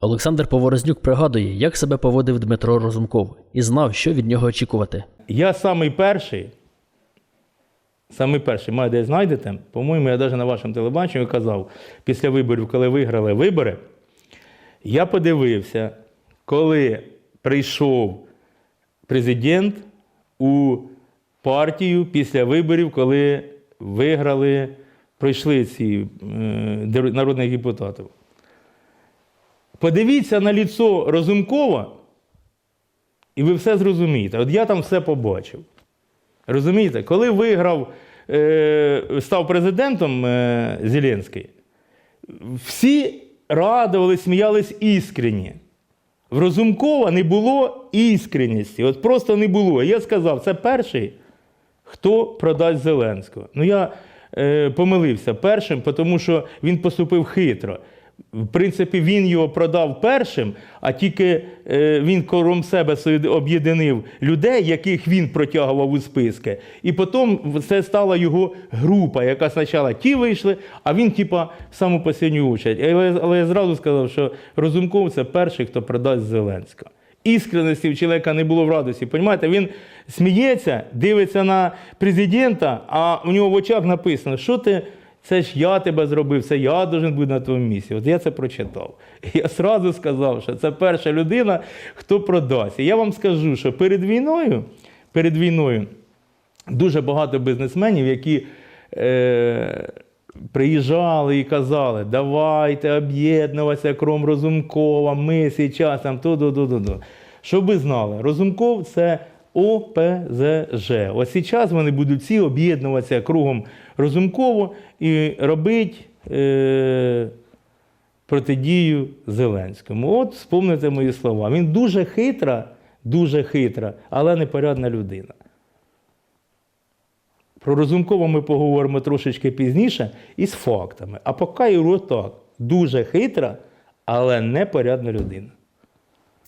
Олександр Поворознюк пригадує, як себе поводив Дмитро Розумков, і знав, що від нього очікувати. Я самий перший, самий перший, має десь знайдете, по-моєму, я навіть на вашому телебаченні казав, після виборів, коли виграли вибори, я подивився, коли прийшов президент у партію після виборів, коли виграли, пройшли ці е, народних депутатів. Подивіться на ліцо Розумкова, і ви все зрозумієте. От я там все побачив. Розумієте, коли виграв, е, став президентом е, Зеленський, всі радували, сміялись іскренні. В Розумкова не було іскренності. От просто не було. Я сказав, це перший, хто продасть Зеленського. Ну я е, помилився першим, тому що він поступив хитро. В принципі, він його продав першим, а тільки е, він кором себе собі об'єднив людей, яких він протягував у списки. І потім це стала його група, яка спочатку ті вийшли, а він, типа, саму останню очередь. Але, але я зразу сказав, що Розумков це перший, хто продасть Зеленського. Іскреності в чоловіка не було в радості. Понімаєте, він сміється, дивиться на президента, а у нього в очах написано, що ти. Це ж я тебе зробив, це я должен бути на твоєму місці. От я це прочитав. І я сразу сказав, що це перша людина, хто продасть. І я вам скажу, що перед війною, перед війною дуже багато бізнесменів, які е, приїжджали і казали, давайте об'єднуватися кром Розумкова, ми зараз там то-до-до-до-до. Щоб ви знали, Розумков це ОПЗЖ. Ось зараз вони будуть всі об'єднуватися кругом Розумково і робити е, протидію Зеленському. От вспомните мої слова. Він дуже хитра, дуже хитра, але непорядна людина. Про Розумкова ми поговоримо трошечки пізніше із фактами. А поки його так. Дуже хитра, але непорядна людина.